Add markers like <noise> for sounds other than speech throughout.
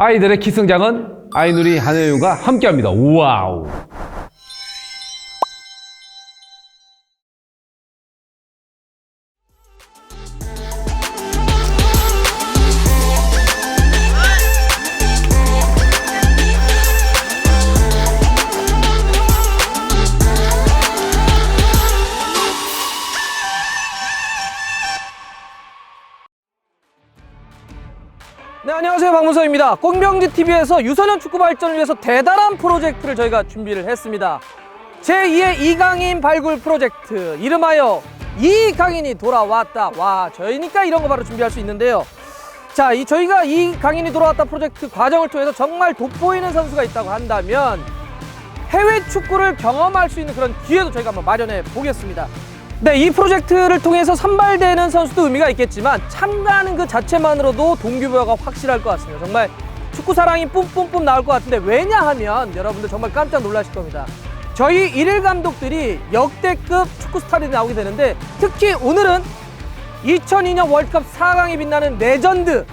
아이들의 기승장은 아이누리 한혜윤과 함께합니다. 와우. 안녕하세요. 박문서입니다. 꽁병지 TV에서 유소년 축구 발전을 위해서 대단한 프로젝트를 저희가 준비를 했습니다. 제2의 이강인 발굴 프로젝트 이름하여 이강인이 돌아왔다. 와, 저희니까 이런 거 바로 준비할 수 있는데요. 자, 이 저희가 이 강인이 돌아왔다 프로젝트 과정을 통해서 정말 돋보이는 선수가 있다고 한다면 해외 축구를 경험할 수 있는 그런 기회도 저희가 한번 마련해 보겠습니다. 네, 이 프로젝트를 통해서 선발되는 선수도 의미가 있겠지만 참가하는 그 자체만으로도 동기부여가 확실할 것 같습니다. 정말 축구 사랑이 뿜뿜뿜 나올 것 같은데 왜냐하면 여러분들 정말 깜짝 놀라실 겁니다. 저희 일일 감독들이 역대급 축구 스타들이 나오게 되는데 특히 오늘은 2002년 월드컵 4강에 빛나는 레전드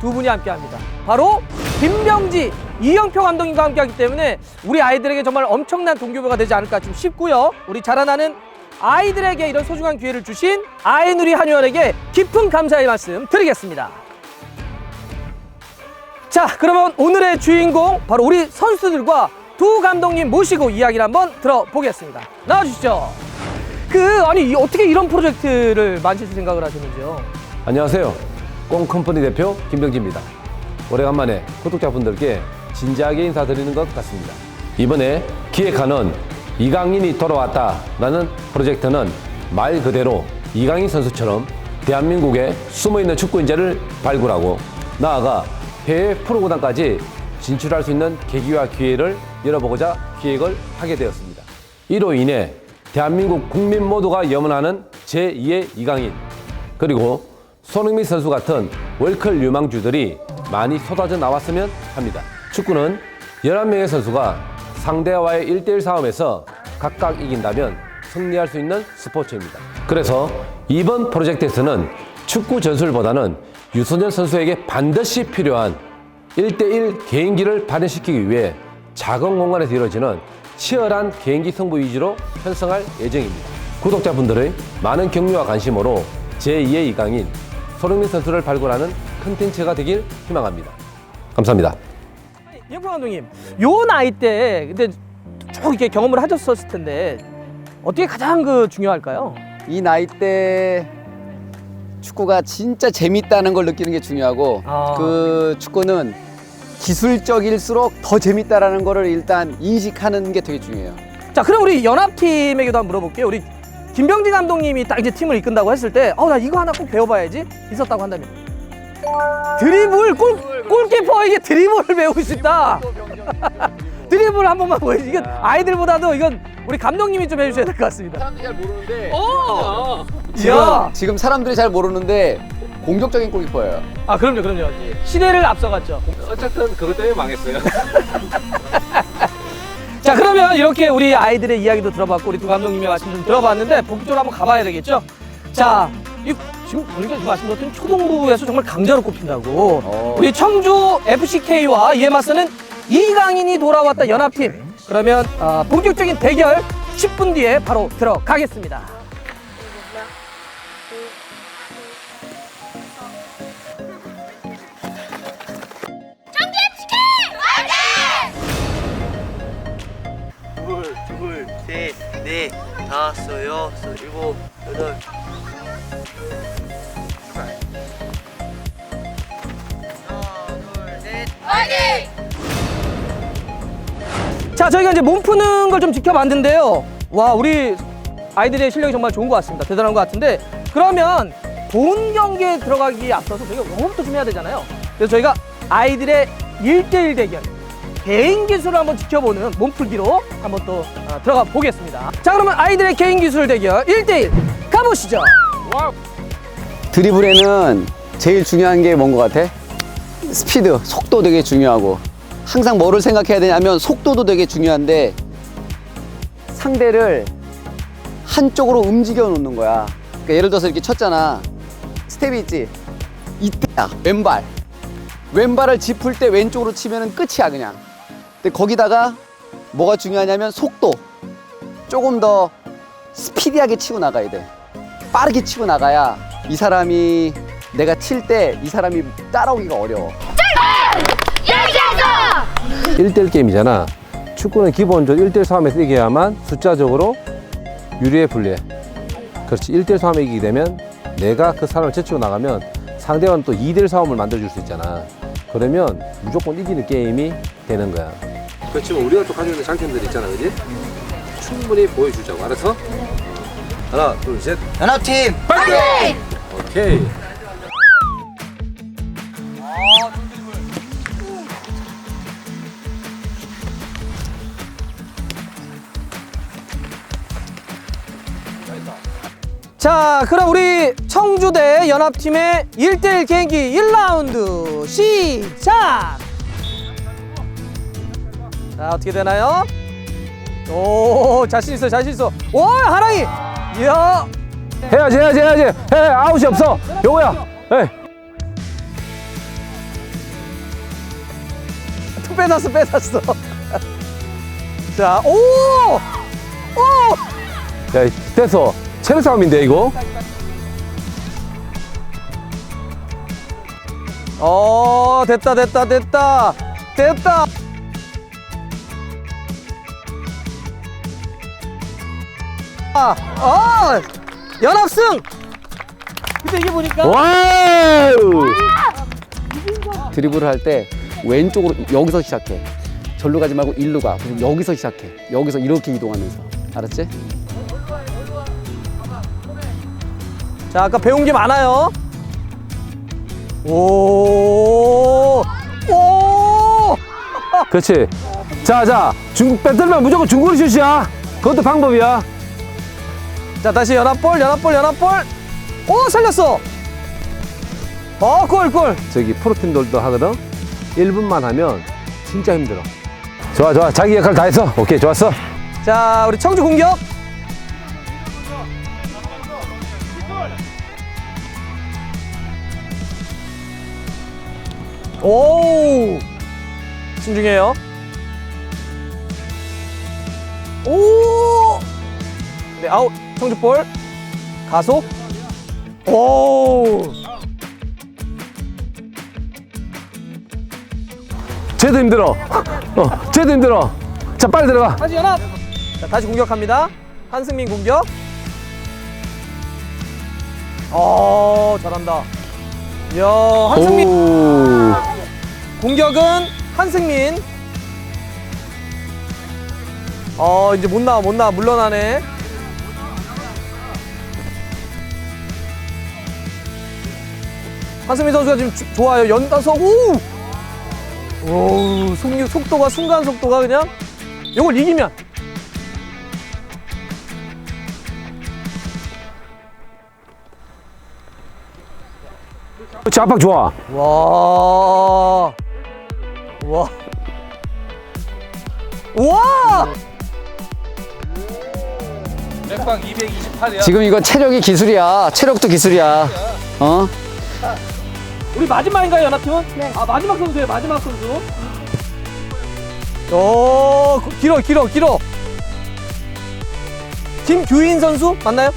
두 분이 함께합니다. 바로 김병지, 이영표 감독님과 함께하기 때문에 우리 아이들에게 정말 엄청난 동기부여가 되지 않을까 좀 싶고요. 우리 자라나는 아이들에게 이런 소중한 기회를 주신 아이누리 한의원에게 깊은 감사의 말씀 드리겠습니다. 자, 그러면 오늘의 주인공 바로 우리 선수들과 두 감독님 모시고 이야기를 한번 들어보겠습니다. 나와주시죠. 그 아니 이- 어떻게 이런 프로젝트를 만드실 생각을 하셨는지요? 안녕하세요. 꽁 컴퍼니 대표 김병지입니다. 오래간만에 구독자분들께 진지하게 인사드리는 것 같습니다. 이번에 기획하는 이강인이 돌아왔다라는 프로젝트는 말 그대로 이강인 선수처럼 대한민국에 숨어있는 축구 인재를 발굴하고 나아가 해외 프로구단까지 진출할 수 있는 계기와 기회를 열어보고자 기획을 하게 되었습니다. 이로 인해 대한민국 국민 모두가 염원하는 제2의 이강인 그리고 손흥민 선수 같은 월클 유망주들이 많이 쏟아져 나왔으면 합니다. 축구는 11명의 선수가 상대와의 1대1 싸움에서 각각 이긴다면 승리할 수 있는 스포츠입니다. 그래서 이번 프로젝트에서는 축구 전술보다는 유소년 선수에게 반드시 필요한 1대1 개인기를 발현시키기 위해 작은 공간에서 이루어지는 치열한 개인기 승부 위주로 편성할 예정입니다. 구독자분들의 많은 격려와 관심으로 제2의 이강인 손흥민 선수를 발굴하는 컨텐츠가 되길 희망합니다. 감사합니다. 이영표 감독님, 요 나이 때 근데 쭉 이렇게 경험을 하셨었을 텐데 어떻게 가장 그 중요할까요? 이 나이 때 축구가 진짜 재밌다는 걸 느끼는 게 중요하고 아. 그 축구는 기술적일수록 더 재밌다라는 거를 일단 인식하는 게 되게 중요해요. 자, 그럼 우리 연합팀에게도 한번 물어볼게요. 우리 김병진 감독님이 딱 이제 팀을 이끈다고 했을 때, 어, 나 이거 하나 꼭 배워봐야지. 있었다고 한다면. 드리블, 골, 골키퍼에게 드리블을 배우고 싶다. 드리블 한 번만 보여주 이건 아이들보다도 이건 우리 감독님이 좀 해주셔야 될 것 같습니다. 사람들이 잘 모르는데 오! 지금, 이야! 지금 사람들이 잘 모르는데 공격적인 골키퍼예요. 아, 그럼요, 그럼요. 시대를 앞서갔죠. 어쨌든 그것 때문에 망했어요. <laughs> 자 그러면 이렇게 우리 아이들의 이야기도 들어봤고 우리 두 감독님의 말씀 좀 들어봤는데 본격적으로 한번 가봐야 되겠죠? 자 이, 지금 우리가 말씀 드렸던 초등부에서 정말 강자로 꼽힌다고 어. 우리 청주 FCK와 이에 맞서는 이강인이 돌아왔다 연합팀 그러면 아, 본격적인 대결 10분 뒤에 바로 들어가겠습니다 둘, 둘, 셋, 넷, 다섯, 여섯, 일곱, 여덟. 자 저희가 이제 몸 푸는 걸 좀 지켜봤는데요. 와 우리 아이들의 실력이 정말 좋은 것 같습니다. 대단한 것 같은데 그러면 본 경기에 들어가기에 앞서서 저희가 영업도 좀 해야 되잖아요. 그래서 저희가 아이들의 1대1 대결 개인 기술을 한번 지켜보는 몸풀기로 한번 또 어, 들어가 보겠습니다. 자 그러면 아이들의 개인 기술 대결 1대1 가보시죠 드리블에는 제일 중요한 게 뭔 것 같아? 스피드, 속도 되게 중요하고 항상 뭐를 생각해야 되냐면 속도도 되게 중요한데 상대를 한쪽으로 움직여 놓는 거야. 그러니까 예를 들어서 이렇게 쳤잖아. 스텝이 있지? 이때야, 왼발. 왼발을 짚을 때 왼쪽으로 치면 끝이야 그냥. 근데 거기다가 뭐가 중요하냐면 속도. 조금 더 스피디하게 치고 나가야 돼. 빠르게 치고 나가야 이 사람이 내가 칠 때 이 사람이 따라오기가 어려워. 1대1 게임이잖아. 축구는 기본적으로 1대1 싸움에서 이겨야만 숫자적으로 유리해 불리해. 그렇지. 1대1 싸움에 이기게 되면 내가 그 사람을 제치고 나가면 상대방은 또 2대1 싸움을 만들어줄 수 있잖아. 그러면 무조건 이기는 게임이 되는 거야. 그렇지만 우리가 또 가지고 있는 장점들이 있잖아. 그지? 충분히 보여주자고. 알았어? 하나, 둘, 셋. 연합팀 오케이. 자, 그럼 우리 청주대 연합팀의 1대1 개인기 1라운드 시작! 자, 어떻게 되나요? 오, 자신 있어, 자신 있어. 오, 하랑이! 이야! 해야지, 해야지, 해야지. 해, 아웃이 없어. 요거야. 해. 뺏었어, 뺏었어. <laughs> 자, 오! 오! 야, 됐어. 체력 싸움인데, 이거? 어, 됐다, 됐다, 됐다. 됐다. 아, 어, 연합승! 근데 이게 보니까 와우! 드리블을 할 때 왼쪽으로 여기서 시작해. 절로 가지 말고 일로 가. 그리고 여기서 시작해. 여기서 이렇게 이동하면서. 알았지? 자, 아까 배운 게 많아요. 오, 오, 그렇지. 자, 자. 중국 빼들면 무조건 중거리 슛이야. 그것도 방법이야. 자, 다시 연합볼, 연합볼, 연합볼. 오, 살렸어. 어, 골, 골. 저기 프로팀들도 하거든. 1분만 하면 진짜 힘들어. 좋아, 좋아. 자기 역할 다 했어. 오케이, 좋았어. 자, 우리 청주 공격. 오! 신중해요. 오! 네, 아웃. 청주 볼. 가속. 오! 쟤도 힘들어. 어, 쟤도 힘들어. 자, 빨리 들어가. 다시 연합. 자, 다시 공격합니다. 한승민 공격. 어, 잘한다. 이야, 한승민 오. 공격은 한승민. 어, 이제 못 나와, 못 나와, 물러나네. 한승민 선수가 지금 주- 좋아요. 연타석, 오! 오, 속, 속도가, 순간 속도가 그냥. 이걸 이기면. 그렇지, 압박 좋아. 와. 와. 와! 지금 이건 체력이 기술이야. 체력도 기술이야. 어? 우리 마지막인가요, 연합팀은? 네. 아, 마지막 선수예요, 마지막 선수. 오, 길어, 길어, 길어. 김규인 선수 맞나요?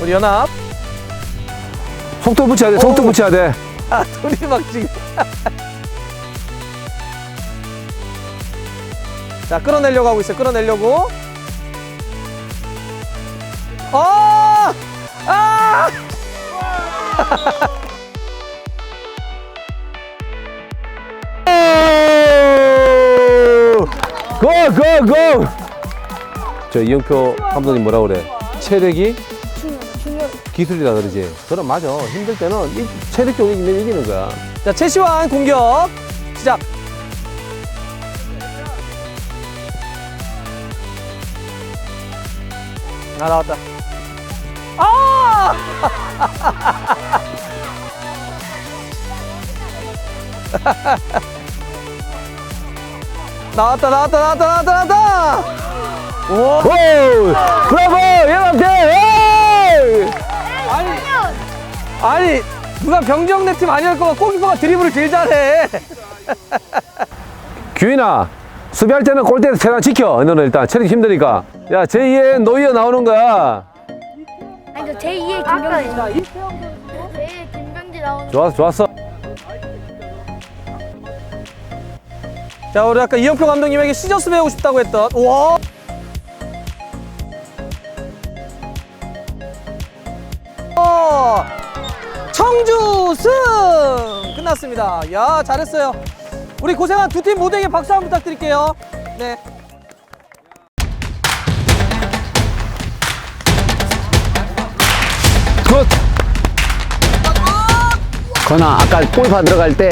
우리 연합. 속도 붙여야 돼, 속도 오. 붙여야 돼. 아, 둘이 막 지금. 자, 끌어내려고 하고 있어요. 끌어내려고. 아! 아! 고, 고, 고! 저 이영표 감독님 뭐라 그래? 체력이 기술이다 그러지. 그럼 맞아. 힘들 때는 이 체력 쪽이 이기면 이기는 거야. 자, 최시환 공격 시작. 아, 나왔다. 아! <laughs> 나왔다, 나왔다, 나왔다, 나왔다, 나왔다! 오! 오! 브라보! 연합대! 에이! 아니 누가 병정내 팀 아니랄 거면 골키퍼가 드리블을 제일 잘해. <laughs> 규인아 수비할 때는 골대에서 최대한 지켜 너는 일단 체력이 힘드니까 야 제2의 노이어 나오는 거야 저 제2의 김병지 제2의 김병지 나오는 좋았어 좋았어 자 우리 아까 이영표 감독님에게 시저스 배우고 싶다고 했던 와. 어, 청주 승 끝났습니다. 야 잘했어요. 우리 고생한 두 팀 모두에게 박수 한번 부탁드릴게요. 네. 굿 건아 아까 골파 들어갈 때